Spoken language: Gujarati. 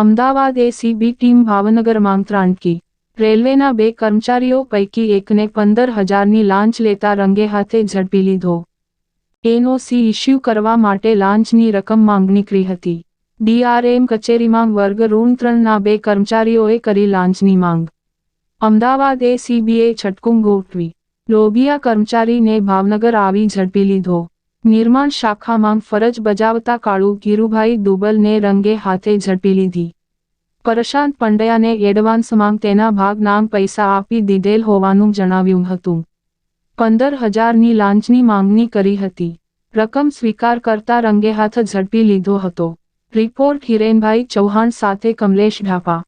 અમદાવાદ એસીબી ટીમ ભાવનગર માંગ ત્રાણકી રેલવેના બે કર્મચારીઓ પૈકી એકને પંદર હજારની લાંચ લેતા રંગે હાથે ઝડપી લીધો. એનઓસી ઇસ્યુ કરવા માટે લાંચની રકમ માંગણી કરી હતી. ડીઆરએમ કચેરીમાં વર્ગ ઋણ ત્રણના બે કર્મચારીઓએ કરી લાંચની માંગ. અમદાવાદ એસીબીએ છટકું ગોઠવી. લોભિયા કર્મચારીને ભાવનગર આવી ઝડપી લીધો. નિર્માણ શાખામાં ફરજ બજાવતા કાળુ ગીરુભાઈ દુબલને રંગે હાથે ઝડપી લીધી. પ્રશાંત પંડ્યાને એડવાન્સમાં તેના ભાગનામ પૈસા આપી દીધેલ હોવાનું જણાવ્યું હતું. પંદર હજારની લાંચની માંગણી કરી હતી. રકમ સ્વીકાર કરતા રંગે હાથ ઝડપી લીધો હતો. રિપોર્ટ હિરેનભાઈ ચૌહાણ સાથે કમલેશ ઢાપા